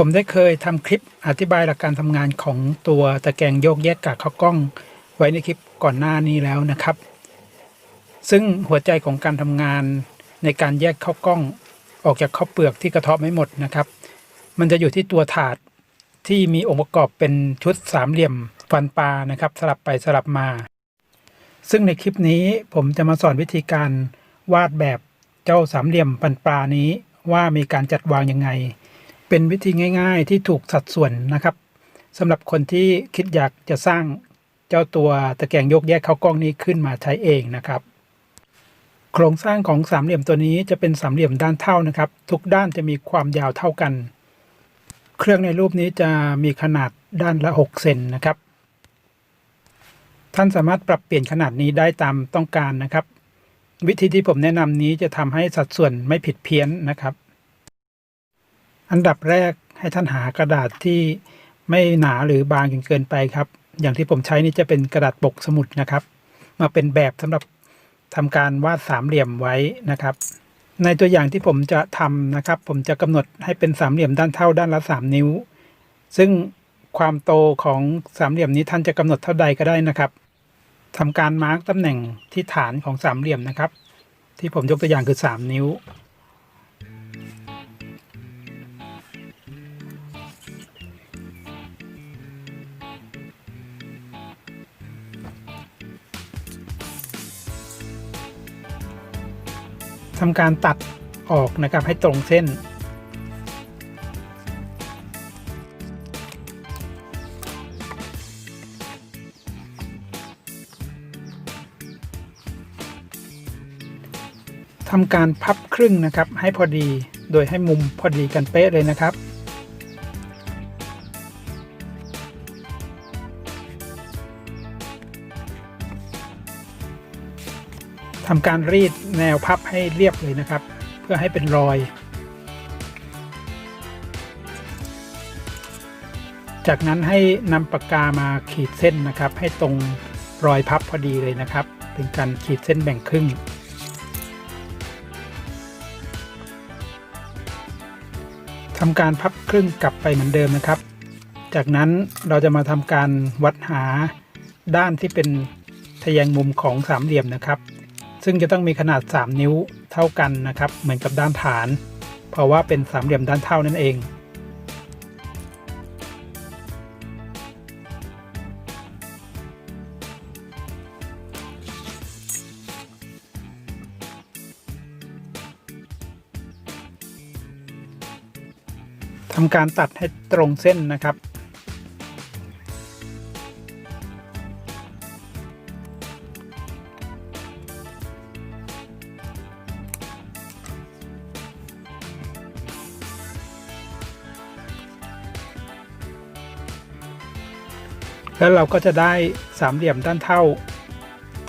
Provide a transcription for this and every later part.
ผมได้เคยทำคลิปอธิบายหลักการทำงานของตัวตะแกรงโยกแยกกากข้าวกล้องไว้ในคลิปก่อนหน้านี้แล้วนะครับ ซึ่งหัวใจของการทำงานในการแยกข้าวกล้องออกจากข้าวเปลือกที่กระเทาะไม่หมดนะครับ มันจะอยู่ที่ตัวถาดที่มีองค์ประกอบเป็นชุดสามเหลี่ยมฟันปลานะครับ สลับไปสลับมา ซึ่งในคลิปนี้ผมจะมาสอนวิธีการวาดแบบเจ้าสามเหลี่ยมฟันปลานี้ว่ามีการจัดวางยังไง เป็นวิธีง่ายๆที่ถูกสัดส่วนนะครับสำหรับคนที่คิดอยากจะสร้างเจ้าตัวตะแกรงยกแยกเข้ากล้องนี้ขึ้นมาใช้เองนะครับ โครงสร้างของสามเหลี่ยมตัวนี้จะเป็นสามเหลี่ยมด้านเท่านะครับ ทุกด้านจะมีความยาวเท่ากัน เครื่องในรูปนี้จะมีขนาดด้านละ 6 เซนนะครับ ท่านสามารถปรับเปลี่ยนขนาดนี้ได้ตามต้องการนะครับ วิธีที่ผมแนะนำนี้จะทำให้สัดส่วนไม่ผิดเพี้ยนนะครับ อันดับแรกให้ท่านหากระดาษที่ไม่หนาหรือบางจนเกินไปครับ อย่างที่ผมใช้นี่จะเป็นกระดาษปกสมุดนะครับ มาเป็นแบบสำหรับทำการวาดสามเหลี่ยมไว้นะครับ ในตัวอย่างที่ผมจะทำนะครับ ผมจะกำหนดให้เป็นสามเหลี่ยมด้านเท่าด้านละ 3 นิ้ว ซึ่งความโตของสามเหลี่ยมนี้ท่านจะกำหนดเท่าใดก็ได้นะครับทำการมาร์กตำแหน่งที่ฐานของสามเหลี่ยมนะครับ ที่ผมยกตัวอย่างคือ 3 นิ้ว ทำการตัดออกนะครับให้ตรงเส้น ทำการพับครึ่งนะครับให้พอดีโดยให้มุมพอดีกันเป๊ะเลยนะครับ ทำการรีดแนวพับให้เรียบเลยนะครับ เพื่อให้เป็นรอย จากนั้นให้นำปากกามาขีดเส้นนะครับ ให้ตรงรอยพับพอดีเลยนะครับ เป็นการขีดเส้นแบ่งครึ่ง ทำการพับครึ่งกลับไปเหมือนเดิมนะครับ จากนั้นเราจะมาทำการวัดหาด้านที่เป็นทะแยงมุมของสามเหลี่ยมนะครับ ซึ่งจะต้องมีขนาด 3 นิ้วเท่ากันนะครับ เหมือนกับด้านฐาน เพราะว่าเป็นสามเหลี่ยมด้านเท่านั่นเอง ทำการตัดให้ตรงเส้นนะครับ แล้วเราก็จะได้สามเหลี่ยมด้านเท่า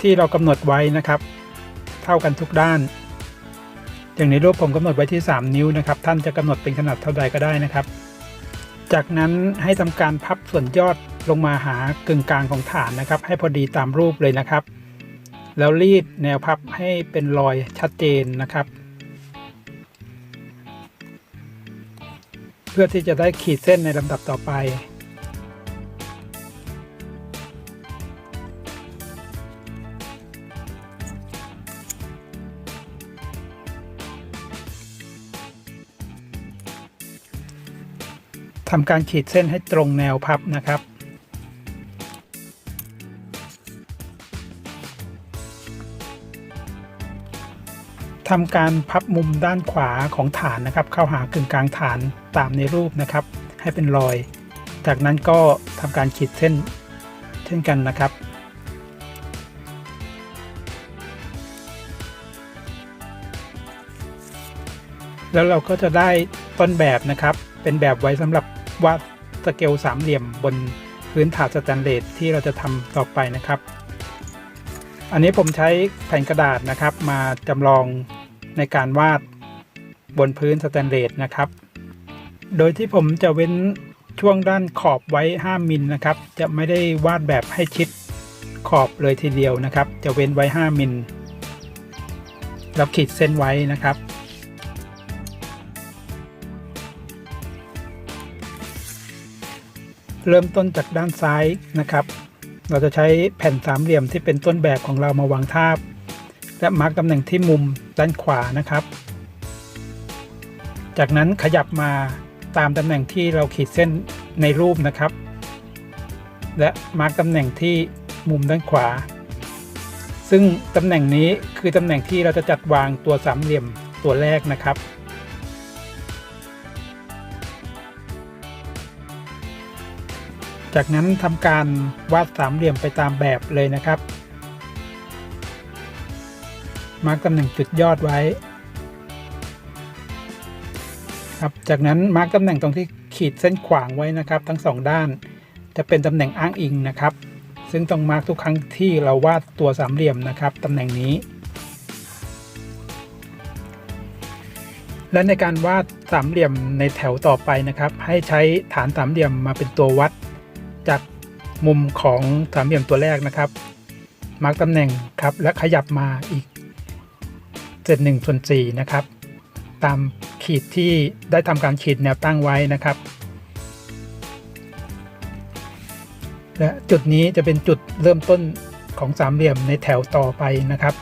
ที่เรากำหนดไว้นะครับ เท่ากันทุกด้าน อย่างในรูปผมกำหนดไว้ที่ 3 นิ้วนะครับ ท่านจะกำหนดเป็นขนาดเท่าใดก็ได้นะครับ จากนั้นให้ทำการพับส่วนยอดลงมาหากึ่งกลางของฐานนะครับ ให้พอดีตามรูปเลยนะครับ แล้วรีดแนวพับให้เป็นรอยชัดเจนนะครับ เพื่อที่จะได้ขีดเส้นในลำดับต่อไป ทำการขีดเส้นให้ตรงแนวพับนะครับ ทำการพับมุมด้านขวาของฐานนะครับ เข้าหากึ่งกลางฐานตามในรูปนะครับ ให้เป็นรอย จากนั้นก็ทำการขีดเส้นเช่นกันนะครับแล้วเราก็จะได้ต้นแบบนะครับ เป็นแบบไว้สำหรับ วาดสเกลสามเหลี่ยมบนพื้นถาดสแตนเลสที่เราจะทำต่อไปนะครับ อันนี้ผมใช้แผ่นกระดาษนะครับ มาจำลองในการวาดบนพื้นสแตนเลสนะครับ โดยที่ผมจะเว้นช่วงด้านขอบไว้ 5มิลนะครับ จะไม่ได้วาดแบบให้ชิดขอบเลยทีเดียวนะครับ จะเว้นไว้ 5มิลแล้วขีดเส้นไว้นะครับ เริ่มต้นจากด้านซ้ายนะครับ เราจะใช้แผ่นสามเหลี่ยมที่เป็นต้นแบบของเรามาวางทาบ และมาร์กตำแหน่งที่มุมด้านขวานะครับ จากนั้นขยับมาตามตำแหน่งที่เราขีดเส้นในรูปนะครับ และมาร์กตำแหน่งที่มุมด้านขวา ซึ่งตำแหน่งนี้คือตำแหน่งที่เราจะจัดวางตัวสามเหลี่ยมตัวแรกนะครับ จากนั้นทำการวาดสามเหลี่ยมไปตามแบบเลยนะครับ มาร์กตำแหน่งจุดยอดไว้ ครับ จากนั้นมาร์กตำแหน่งตรงที่ขีดเส้นขวางไว้นะครับ ทั้งสองด้าน จะเป็นตำแหน่งอ้างอิงนะครับ ซึ่งต้องมาร์กทุกครั้งที่เราวาดตัวสามเหลี่ยมนะครับตำแหน่งนี้ และในการวาดสามเหลี่ยมในแถวต่อไปนะครับ ให้ใช้ฐานสามเหลี่ยมมาเป็นตัววัด จากมุมของสามเหลี่ยมตัวแรกนะครับ มาร์กตำแหน่งครับ และขยับมาอีกเศษหนึ่งส่วนสี่นะครับ ตามขีดที่ได้ทำการขีดแนวตั้งไว้นะครับ และจุดนี้จะเป็นจุดเริ่มต้นของสามเหลี่ยมในแถวต่อไปนะครับ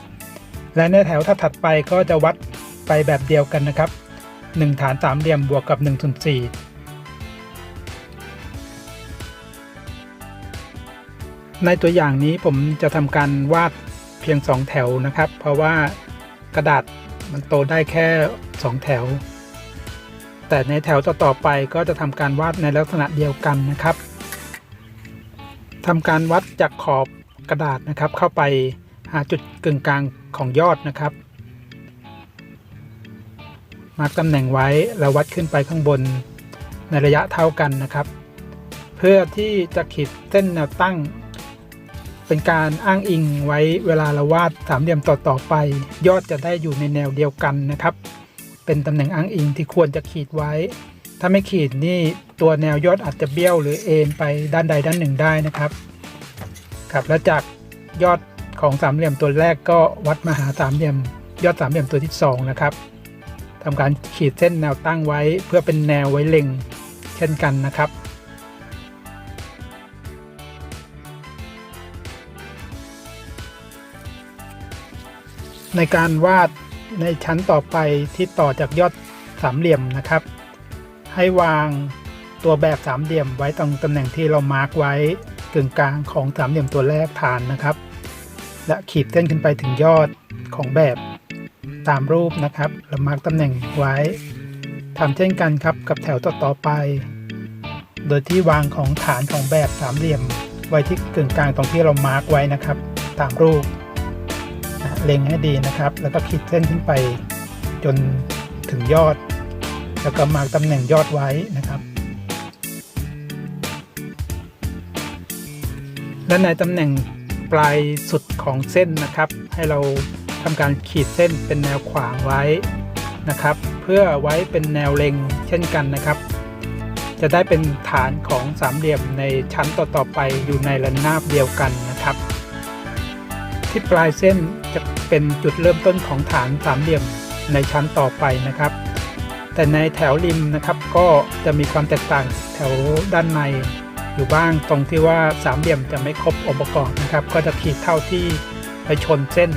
และในแถวถ้าถัดไปก็จะวัดไปแบบเดียวกันนะครับ 1 ฐานสามเหลี่ยมบวกกับ1ส่วน4 ในตัวอย่างนี้ผมจะทำการวาดเพียง 2 แถวนะครับ เพราะว่ากระดาษมันโตได้แค่ 2 แถว แต่ในแถวต่อๆไปก็จะทำการวาดในลักษณะเดียวกันนะครับทำการวัดจากขอบกระดาษนะครับ เข้าไปหาจุดกึ่งกลางของยอดนะครับ มาร์กตำแหน่งไว้แล้ววัดขึ้นไปข้างบนในระยะเท่ากันนะครับ เพื่อที่จะขีดเส้นแนวตั้ง เป็นการอ้างอิงไว้เวลาเราวาดสามเหลี่ยมต่อๆไป ยอดจะได้อยู่ในแนวเดียวกันนะครับ เป็นตำแหน่งอ้างอิงที่ควรจะขีดไว้ ถ้าไม่ขีดนี่ตัวแนวยอดอาจจะเบี้ยวหรือเอ็นไปด้านใดด้านหนึ่งได้นะครับครับและจากยอดของสามเหลี่ยมตัวแรกก็วัดมาหาสามเหลี่ยม ยอดสามเหลี่ยมตัวที่สองนะครับทำการขีดเส้นแนวตั้งไว้เพื่อเป็นแนวไว้เล็งเช่นกันนะครับ ในการวาดในชั้นต่อไปที่ต่อจากยอดสามเหลี่ยมนะครับ ให้วางตัวแบบสามเหลี่ยมไว้ตรงตำแหน่งที่เรามาร์กไว้กึ่งกลางของสามเหลี่ยมตัวแรกฐานนะครับ และขีดเส้นขึ้นไปถึงยอดของแบบตามรูปนะครับแล้วมาร์กตำแหน่งไว้ทำเช่นกันครับกับแถวต่อๆไป โดยที่วางของฐานของแบบสามเหลี่ยม ไว้ที่กึ่งกลางตรงที่เรามาร์กไว้นะครับ ตามรูป เล็งให้ดีนะครับ แล้วก็ขีดเส้นขึ้นไปจนถึงยอด แล้วก็มาร์กตำแหน่งยอดไว้นะครับ และในตำแหน่งปลายสุดของเส้นนะครับ ให้เราทำการขีดเส้นเป็นแนวขวางไว้นะครับ เพื่อไว้เป็นแนวเล็งเช่นกันนะครับ จะได้เป็นฐานของสามเหลี่ยมในชั้นต่อๆไปอยู่ในระนาบเดียวกันนะครับ ที่ปลายเส้นจะเป็นจุดเริ่มต้นของฐานสามเหลี่ยมในชั้นต่อไปนะครับ แต่ในแถวริมนะครับก็จะมีความแตกต่างแถวด้านในอยู่บ้างตรงที่ว่าสามเหลี่ยมจะไม่ครบองค์ประกอบนะครับ ก็จะขีดเท่าที่ไปชนเส้น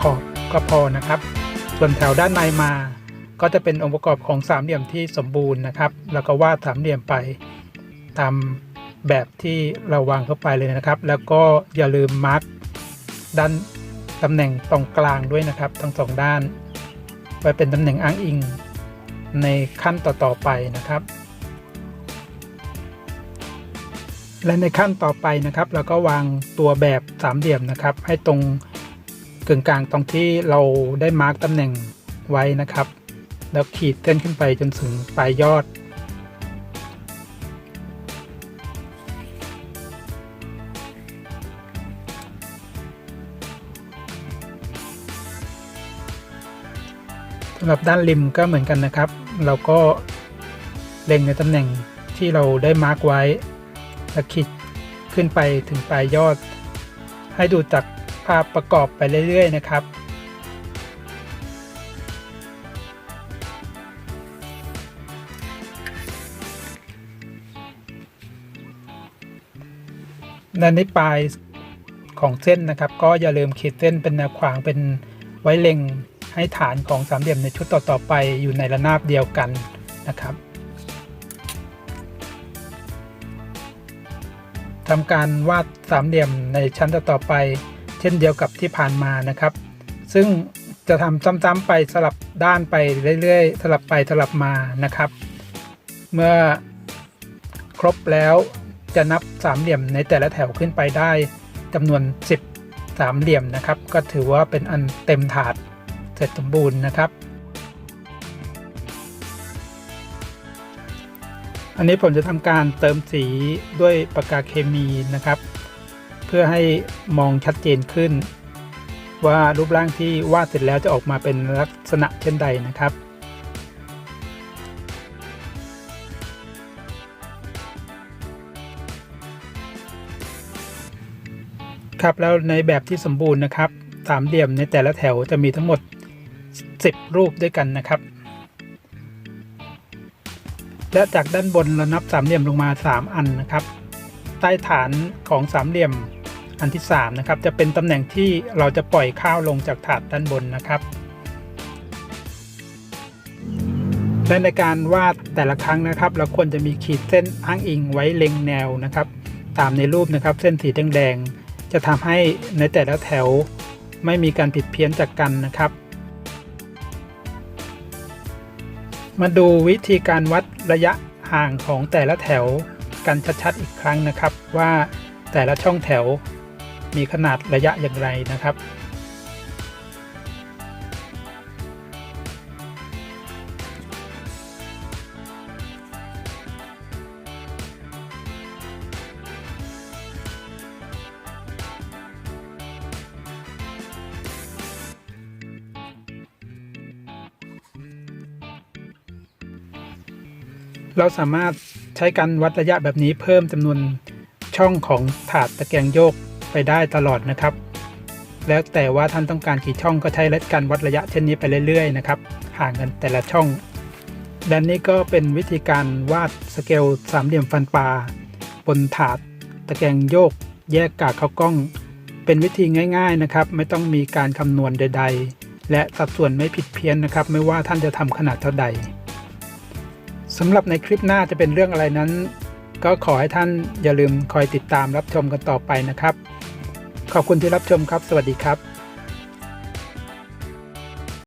ขอบก็พอนะครับ ส่วนแถวด้านในมาก็จะเป็นองค์ประกอบของสามเหลี่ยมที่สมบูรณ์นะครับ แล้วก็วาดสามเหลี่ยมไปตามแบบที่เราวางเข้าไปเลยนะครับ แล้วก็อย่าลืมมาร์ก ด้านตำแหน่งตรงกลางด้วยนะครับ ทั้งสองด้าน ไว้เป็นตำแหน่งอ้างอิงในขั้นต่อๆไปนะครับ และในขั้นต่อไปนะครับ เราก็วางตัวแบบสามเหลี่ยมนะครับ ให้ตรงกึ่งกลางตรงที่เราได้มาร์กตำแหน่งไว้นะครับ แล้วขีดเส้นขึ้นไปจนถึงปลายยอดำหรับด้านริมก็เหมือนกันนะครับ เราก็เล็งในตำแหน่งที่เราได้มาร์กไว้แล้วขีดขึ้นไปถึงปลายยอด ให้ดูจากภาพประกอบไปเรื่อย ๆ นะครับด้นในปลายของเส้นนะครับ ก็อย่าลืมขีดเส้นเป็นแนวขวางเป็นไว้เล็ง ให้ฐานของสามเหลี่ยมในชุดต่อๆไปอยู่ในระนาบเดียวกันนะครับทำการวาดสามเหลี่ยมในชั้นต่อๆไป เช่นเดียวกับที่ผ่านมานะครับ ซึ่งจะทำซ้ำๆไปสลับด้านไปเรื่อยๆ สลับไปสลับมานะครับ เมื่อครบแล้วจะนับสามเหลี่ยมในแต่ละแถวขึ้นไปได้จำนวน 10 สามเหลี่ยมนะครับ ก็ถือว่าเป็นอันเต็มถาด เสร็จสมบูรณ์นะครับ อันนี้ผมจะทำการเติมสีด้วยปากกาเคมีนะครับ เพื่อให้มองชัดเจนขึ้น ว่ารูปร่างที่วาดเสร็จแล้วจะออกมาเป็นลักษณะเช่นใดนะครับครับแล้วในแบบที่สมบูรณ์นะครับ สามเหลี่ยมในแต่ละแถวจะมีทั้งหมด 10 รูปด้วยกันนะครับ และจากด้านบนเรานับสามเหลี่ยมลงมา 3 อันนะครับ ใต้ฐานของสามเหลี่ยมอันที่ 3 นะครับ จะเป็นตำแหน่งที่เราจะปล่อยข้าวลงจากถาดด้านบนนะครับและในการวาดแต่ละครั้งนะครับ เราควรจะมีขีดเส้นอ้างอิงไว้เล็งแนวนะครับ ตามในรูปนะครับ เส้นสีแดงๆจะทำให้ในแต่ละแถวไม่มีการผิดเพี้ยนจากกันนะครับ มาดูวิธีการวัดระยะห่างของแต่ละแถวกันชัดๆอีกครั้งนะครับ ว่าแต่ละช่องแถวมีขนาดระยะอย่างไรนะครับ เราสามารถใช้การวัดระยะแบบนี้เพิ่มจำนวนช่องของถาดตะแกรงโยกไปได้ตลอดนะครับ แล้วแต่ว่าท่านต้องการกี่ช่องก็ใช้เลการวัดระยะเช่นนี้ไปเรื่อยๆนะครับห่างกันแต่ละช่องและนี่ก็เป็นวิธีการวาดสเกลสามเหลี่ยมฟันปลาบนถาดตะแกรงโยก แยกกากเข้ากล้อง เป็นวิธีง่าย ๆนะครับ ไม่ต้องมีการคำนวณใด ๆ และสัดส่วนไม่ผิดเพี้ยนนะครับ ไม่ว่าท่านจะทำขนาดเท่าใด สำหรับในคลิปหน้าจะเป็นเรื่องอะไรนั้น ก็ขอให้ท่านอย่าลืมคอยติดตามรับชมกันต่อไปนะครับ ขอบคุณที่รับชมครับ สวัสดีครับ